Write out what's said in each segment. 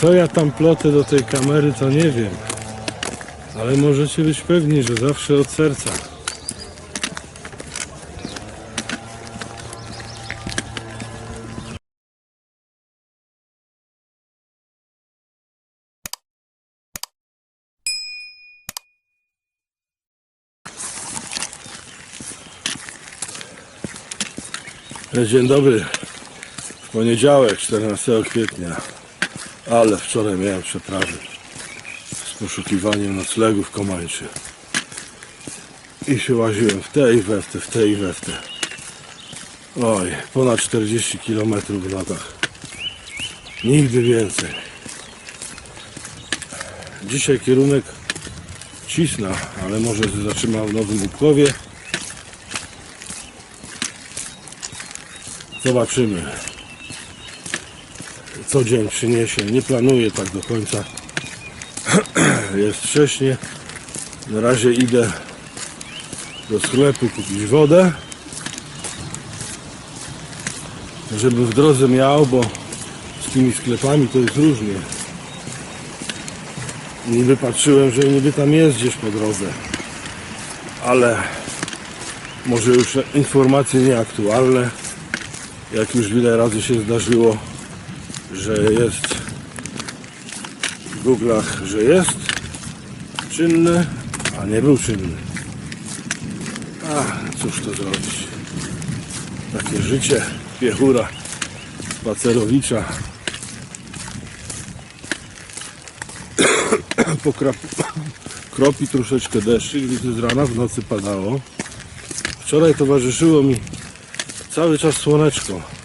Co ja tam plotę do tej kamery, to nie wiem. Ale możecie być pewni, że zawsze od serca. Dzień dobry. Poniedziałek, 14 kwietnia. Ale wczoraj miałem przeprawy z poszukiwaniem noclegu w Komańczy. I się łaziłem w te i w te, w. Oj, ponad 40 km w latach. Nigdy więcej. Dzisiaj kierunek Cisna, ale może zatrzymam w Nowym Łupkowie. Zobaczymy co dzień przyniesie. Nie planuję tak do końca. Jest wcześnie. Na razie idę do sklepu kupić wodę. Żebym w drodze miał, bo z tymi sklepami to jest różnie. Niby patrzyłem, że niby tam jest gdzieś po drodze. Ale może już informacje nieaktualne. Jak już wiele razy się zdarzyło, że jest w Google'ach, że jest czynny, a nie był czynny. A cóż to zrobić? Takie życie piechura spacerowicza. Pokrap... Kropi troszeczkę deszczyk, widzę z rana, w nocy padało. Wczoraj towarzyszyło mi cały czas słoneczko.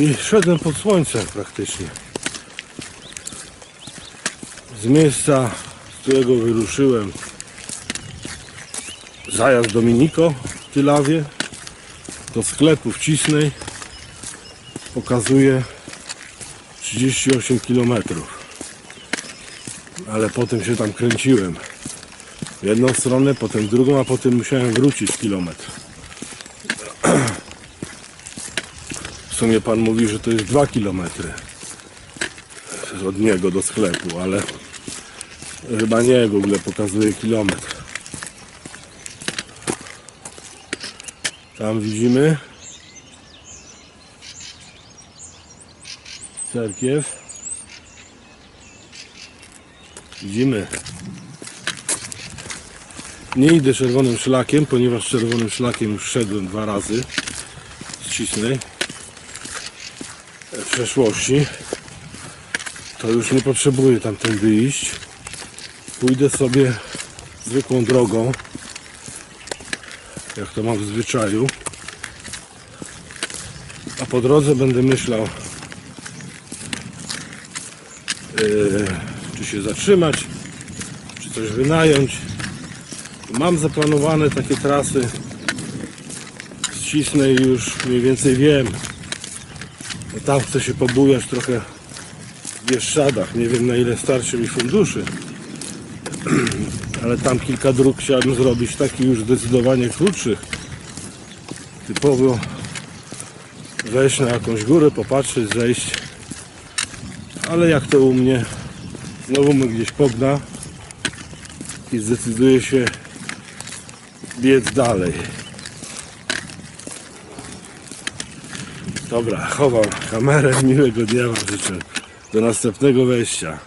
I szedłem pod słońcem praktycznie. Z miejsca, z którego wyruszyłem, zajazd Dominiko w Tylawie, do sklepu w Cisnej pokazuje 38 km. Ale potem się tam kręciłem. W jedną stronę, potem w drugą, a potem musiałem wrócić kilometr. Sumie pan mówi, że to jest 2 km od niego do sklepu, ale chyba nie, Google pokazuje kilometr. Tam widzimy cerkiew. Widzimy. Nie idę czerwonym szlakiem, ponieważ czerwonym szlakiem już szedłem dwa razy z Cisnej w przeszłości, to już nie potrzebuję tamtędy iść. Pójdę sobie zwykłą drogą, jak to mam w zwyczaju. A po drodze będę myślał, yy, czy się zatrzymać, czy coś wynająć. Mam zaplanowane takie trasy ścisnę już mniej więcej wiem, no tam chcę się pobujać trochę w Bieszczadach. Nie wiem na ile starczy mi funduszy. Ale tam kilka dróg chciałbym zrobić takich już zdecydowanie krótszych. Typowo wejść na jakąś górę, popatrzeć, zejść. Ale jak to u mnie, znowu mnie gdzieś pogna i zdecyduje się biec dalej. Dobra, chowam kamerę, miłego dnia Wam życzę. Do następnego wejścia.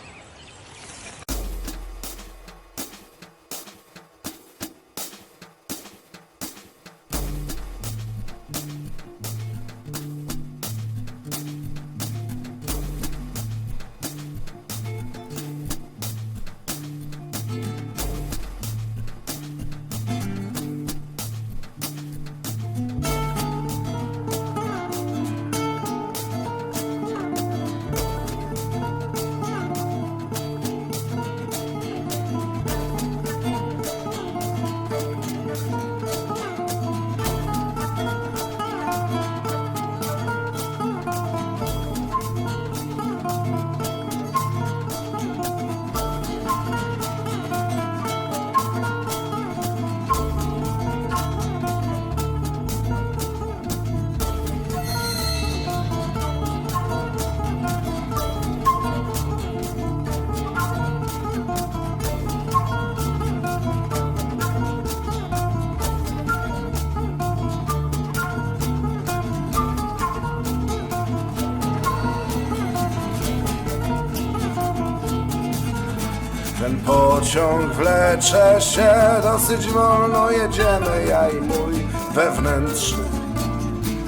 Pociąg wlecze się dosyć wolno, jedziemy ja i mój wewnętrzny.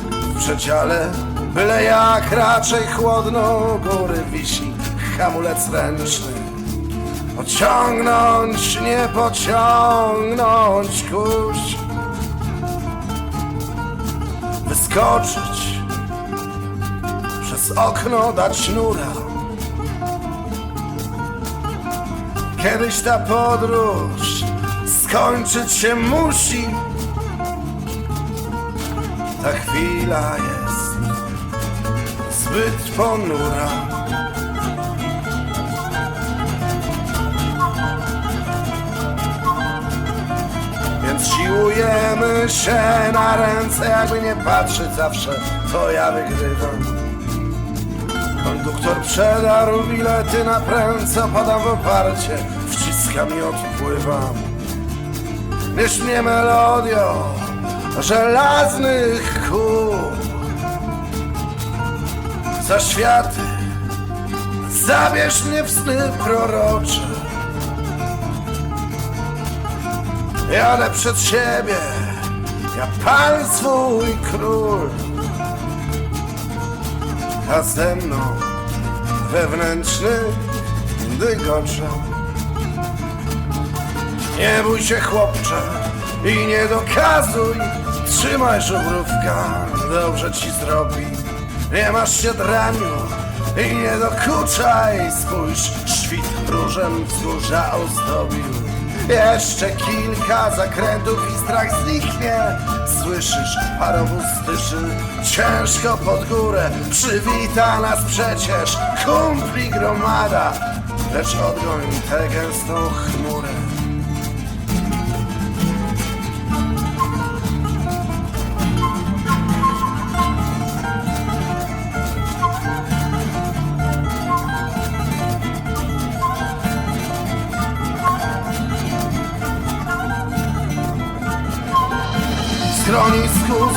W przedziale byle jak raczej chłodno, góry wisi hamulec ręczny. Pociągnąć, nie pociągnąć kurz. Wyskoczyć, przez okno dać sznura. Kiedyś ta podróż skończyć się musi. Ta chwila jest zbyt ponura. Więc siłujemy się na ręce, jakby nie patrzeć zawsze, to ja wygrywam. Konduktor przedarł bilety na prędce, padam w oparcie, wciskam i odpływam. Wiesz mnie melodią żelaznych kół Za światy zabierz mnie w sny prorocze. Jadę przed siebie, ja pan swój król A ze mną wewnętrzny dygocze Nie bój się chłopcze i nie dokazuj. Trzymaj żubrówka, dobrze ci zrobi. Nie masz się draniu i nie dokuczaj. Spójrz, świt różem wzgórza ozdobił Jeszcze kilka zakrętów i strach zniknie. Słyszysz, parowóz dyszy ciężko pod górę. Przywita nas przecież kumpli gromada. Lecz odgoń tę gęstą chmurę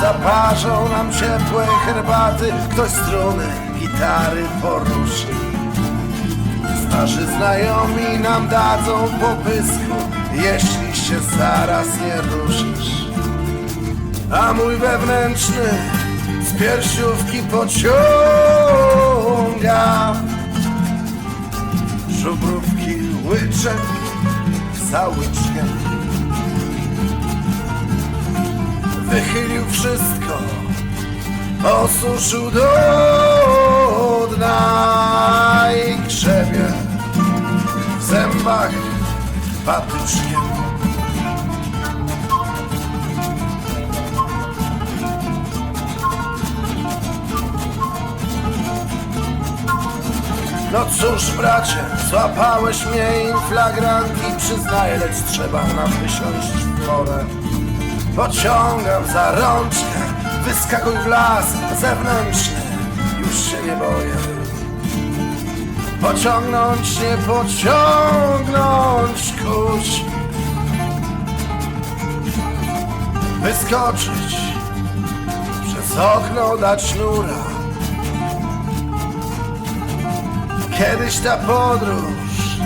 zaparzą nam ciepłe herbaty. Ktoś struny gitary poruszy. Starzy znajomi nam dadzą popysku Jeśli się zaraz nie ruszysz. A mój wewnętrzny z piersiówki pociąga. Żubrówki łyczek za łyczkiem wychylił wszystko, osuszył do dna i grzebie w zębach patyczkiem. No cóż, bracie, złapałeś mnie in flagranti, przyznaję, lecz trzeba nam wysiąść w porę. Pociągam za rączkę, wyskakuj w las zewnętrzny, już się nie boję. Pociągnąć, nie pociągnąć kurz. Wyskoczyć, przez okno dać sznura. Kiedyś ta podróż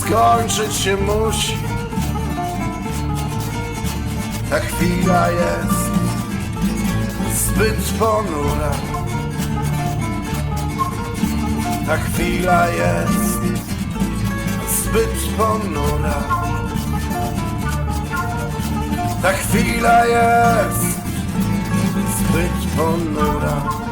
skończyć się musi. Ta chwila jest zbyt ponura. Ta chwila jest zbyt ponura. Ta chwila jest zbyt ponura.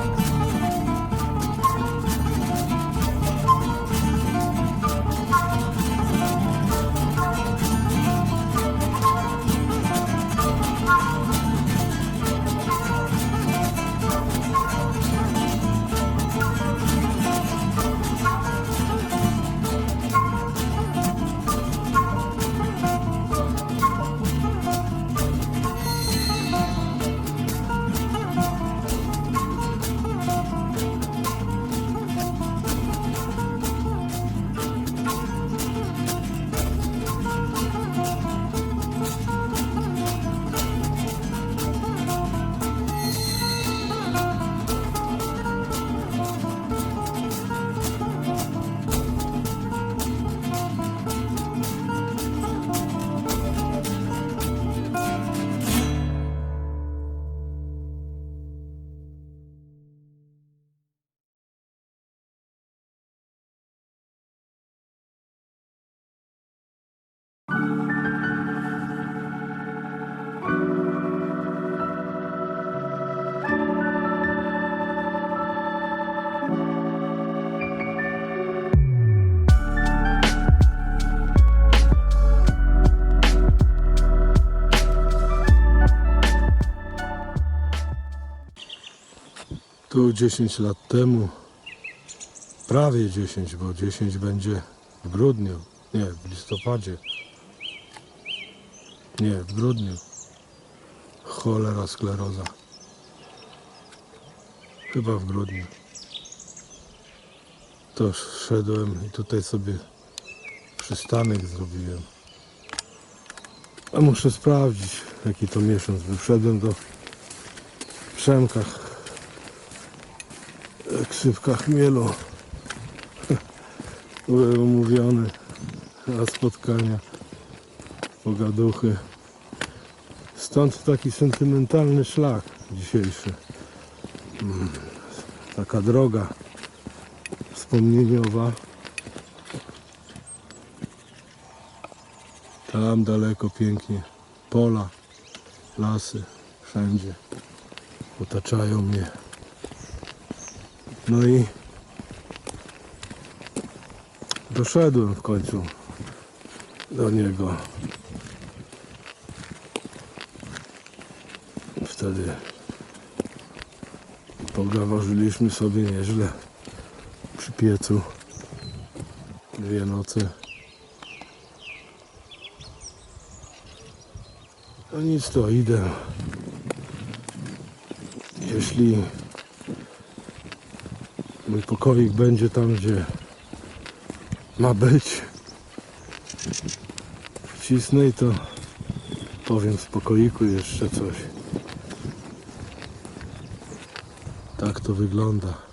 Tu 10 lat temu, prawie 10, bo 10 będzie w grudniu, nie, w listopadzie. Nie, w grudniu. Cholera skleroza. Chyba w grudniu. To szedłem i tutaj sobie przystanek zrobiłem. A muszę sprawdzić, jaki to miesiąc. Wyszedłem do Przemkach, ksywka chmielu. Byłem umówiony na spotkania, pogaduchy. Stąd taki sentymentalny szlak dzisiejszy. Mm, Taka droga wspomnieniowa. Tam daleko pięknie pola, lasy, wszędzie otaczają mnie. No i doszedłem w końcu do niego. Wtedy pogaworzyliśmy sobie nieźle przy piecu dwie noce. No nic to idę. Jeśli mój pokoik będzie tam, gdzie ma być, wcisnę i to powiem w pokoiku jeszcze coś. Tak to wygląda.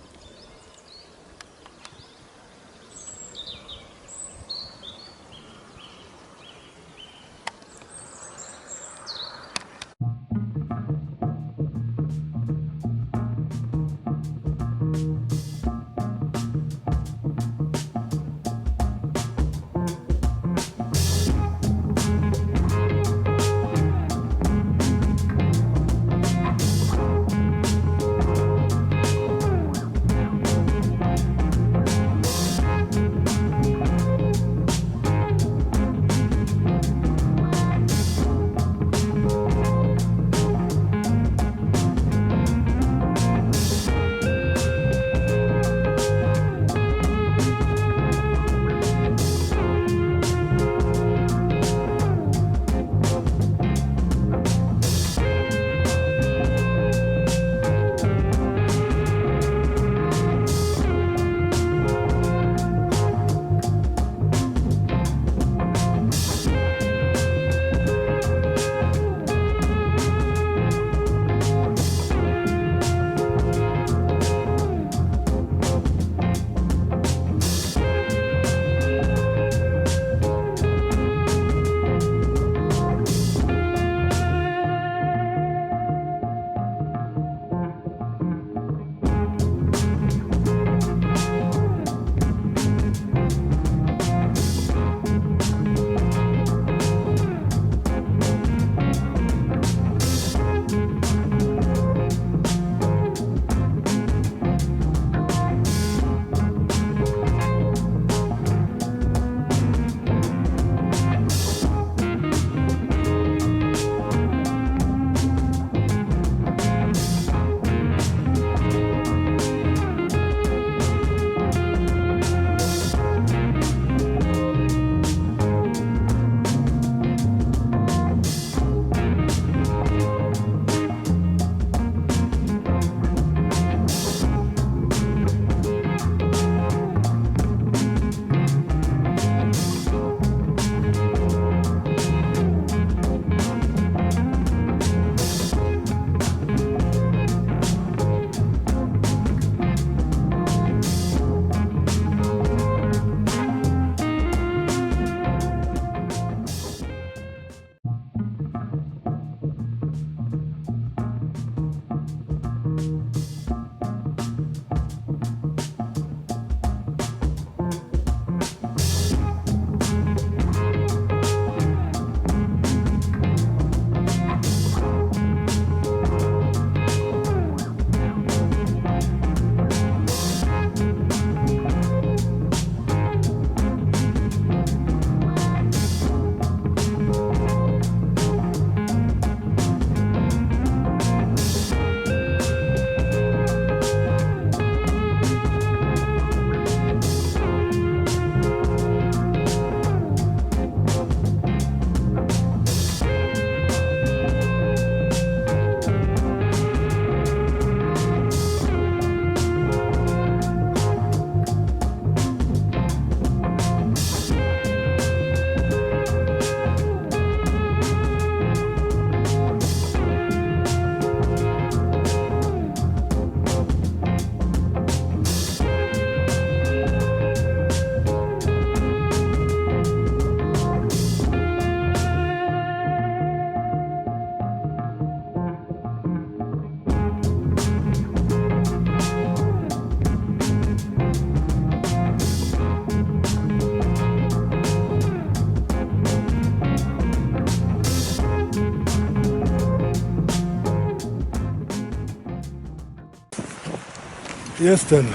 Jestem.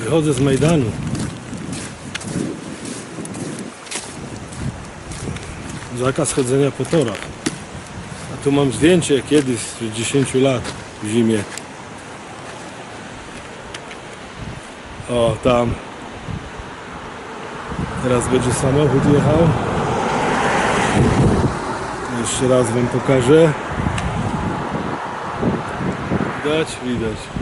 Wychodzę z Majdanu. Zakaz chodzenia po torach. A tu mam zdjęcie kiedyś z 10 lat w zimie. O, tam. Teraz będzie samochód jechał. Jeszcze raz wam pokażę. Widać, widać.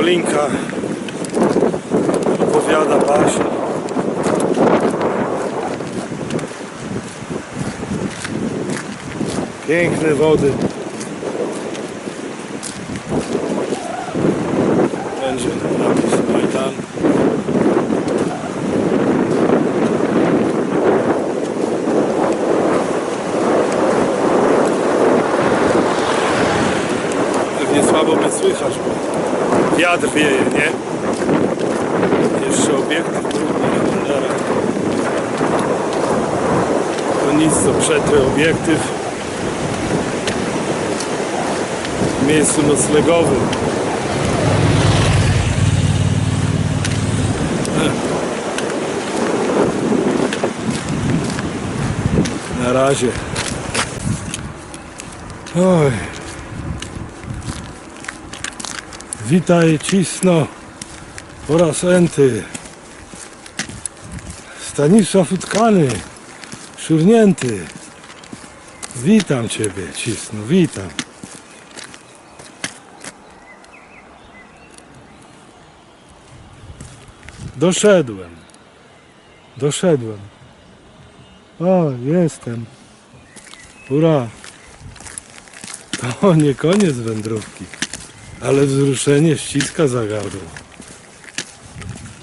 Solinka opowiada Basia. Piękne wody. Wiatr wieje, nie? Na banderach. To nic, co przetry obiektyw w miejscu noclegowym. Na razie. Oj. Witaj Cisno po raz enty. Stanisław Utkany, szurnięty. Witam Ciebie Cisno, witam. Doszedłem. Doszedłem. O, jestem. Ura. To nie koniec wędrówki. Ale wzruszenie ściska za gardło.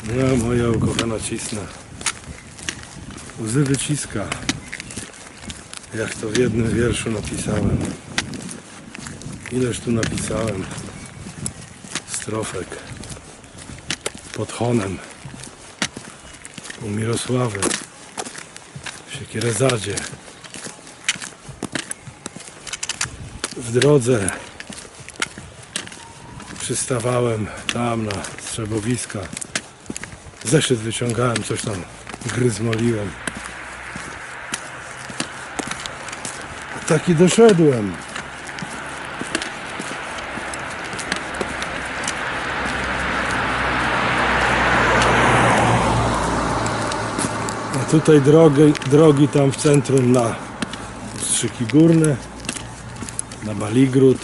No, moja ukochana cisna. Łzy wyciska. Jak to w jednym wierszu napisałem. Ileż tu napisałem. Strofek. Pod Honem. U Mirosławy. W Siekierezadzie. W drodze przystawałem tam na strzebowiska. Zeszyt wyciągałem, coś tam gryzmoliłem. Taki doszedłem. A tutaj drogi, drogi tam w centrum na Strzyki Górne, na Baligród,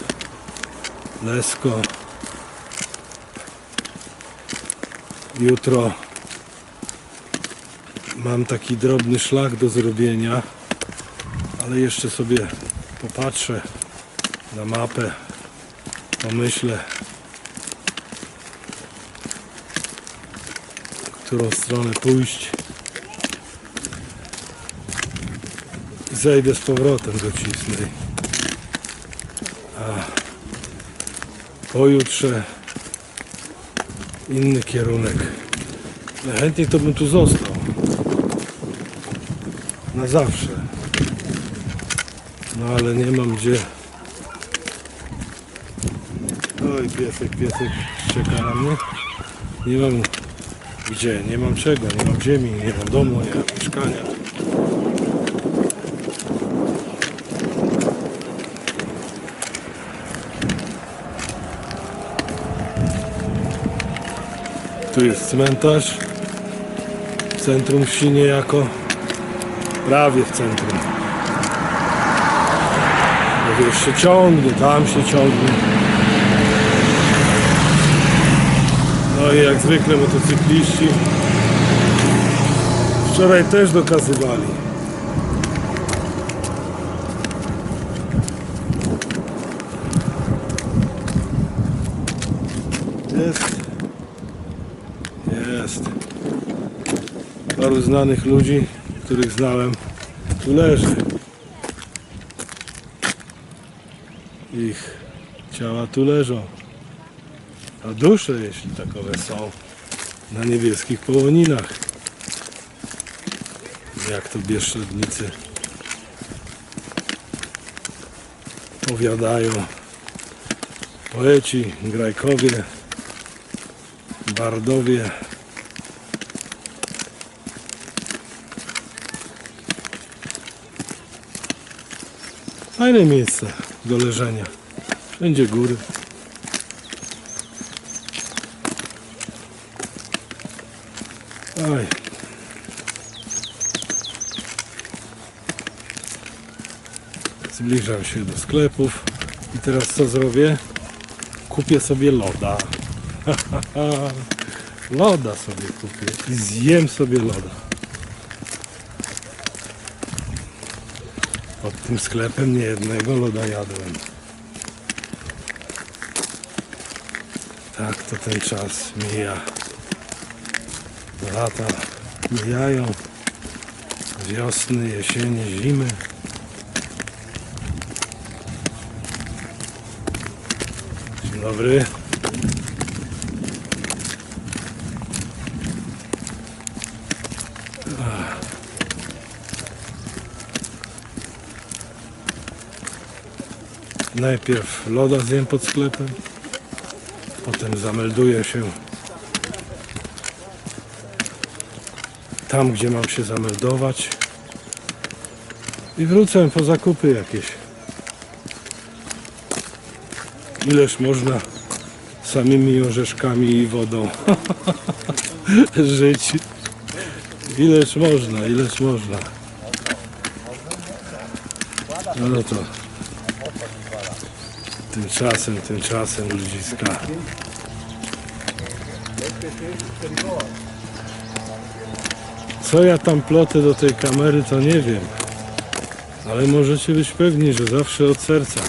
Lesko. Jutro mam taki drobny szlak do zrobienia, ale jeszcze sobie popatrzę na mapę, pomyślę, którą stronę pójść. I zejdę z powrotem do Cisnej. A pojutrze inny kierunek. Chętniej to bym tu został. Na zawsze. No ale nie mam gdzie. Oj, piesek, piesek czeka na mnie. Nie mam gdzie, nie mam czego, nie mam ziemi, nie mam domu, nie mam mieszkania. Tu jest cmentarz. W centrum wsi niejako. Prawie w centrum. No się ciągnie, tam się ciągnie. No i jak zwykle motocykliści wczoraj też dokazywali. Jest. Paru znanych ludzi, których znałem, tu leży. Ich ciała tu leżą. A dusze, jeśli takowe są, na niebieskich połoninach. Jak to Bieszczadnicy powiadają poeci, grajkowie, bardowie. Fajne miejsce do leżenia. Wszędzie góry. Oj. Zbliżam się do sklepów i teraz co zrobię? Kupię sobie loda. loda sobie kupię i zjem sobie loda. Tym sklepem nie jednego loda jadłem. Tak to ten czas mija. Lata mijają. Wiosny, jesienie, zimy. Dzień dobry. Najpierw loda zjem pod sklepem, potem zamelduję się tam, gdzie mam się zameldować i wrócę po zakupy jakieś. Ileż można samymi orzeszkami i wodą żyć. Ileż można, ileż można. No to tymczasem, tymczasem ludziska. Co ja tam plotę do tej kamery, to nie wiem. Ale możecie być pewni, że zawsze od serca.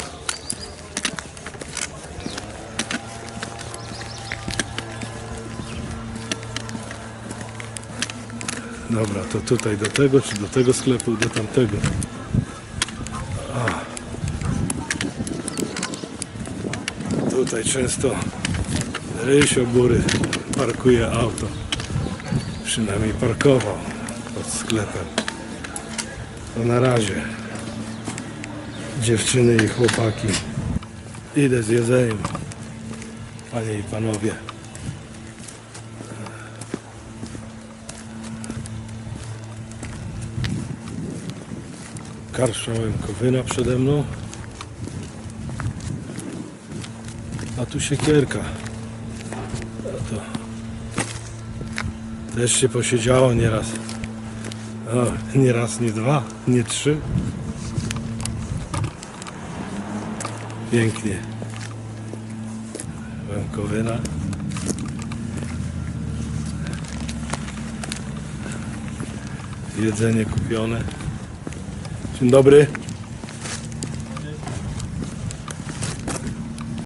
Dobra, to tutaj do tego, czy do tego sklepu, do tamtego. Tutaj często Rysio Góry parkuje auto. Przynajmniej parkował pod sklepem. To na razie. Dziewczyny i chłopaki. Idę z jedzeniem. Panie i panowie. Karsza Łękowyna przede mną. A tu siekierka. A to też się posiedziało nieraz. O, nie raz, nie dwa, nie trzy. Pięknie. Łękowyna. Jedzenie kupione. Dzień dobry.